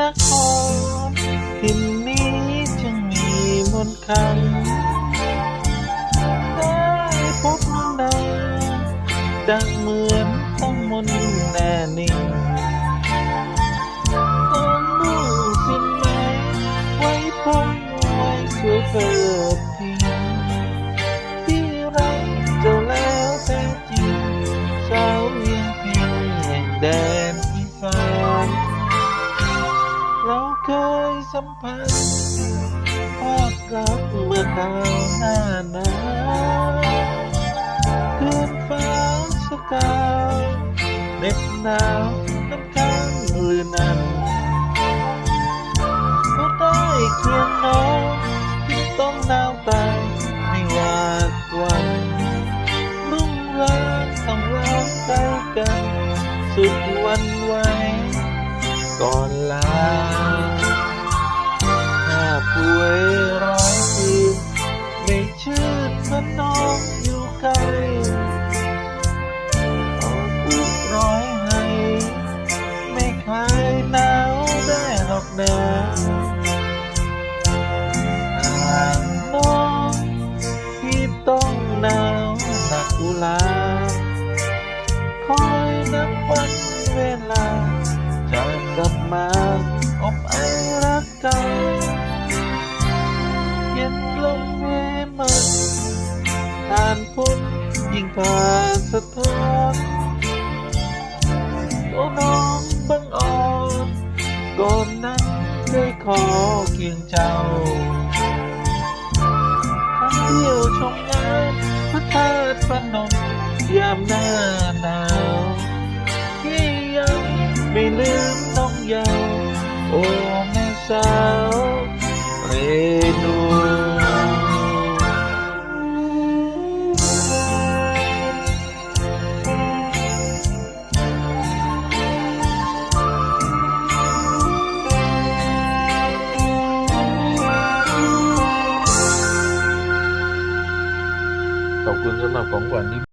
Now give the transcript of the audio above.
นครที่นนี้จึงมีมนคันได้พบน้องดังดังเหมือน สัมพันธ์ภาพรักเมื่อคราวหน้าหนาวคืนฟ้าสกาวเหน็บหนาวน้ำค้างหรือนั้นก็ได้เคียงน้องที่ต้องหนาวตายไม่หวาดหวันรุ่งร้างต้องร้องใจกัน สุดวันไหวก่อนลาือนน้องอยู่ไกลานพ้นยิ่งผ่านสะท้อนตัวน้องบังอ่อนก่อนนั้นได้ขอเคียงเจ้าครั้งเดียวชมงานพระธาตุพนมยามหน้าหนาวที่ยังไม่ลืมน้องยาวโอ้แม่สาว ขอบคุณส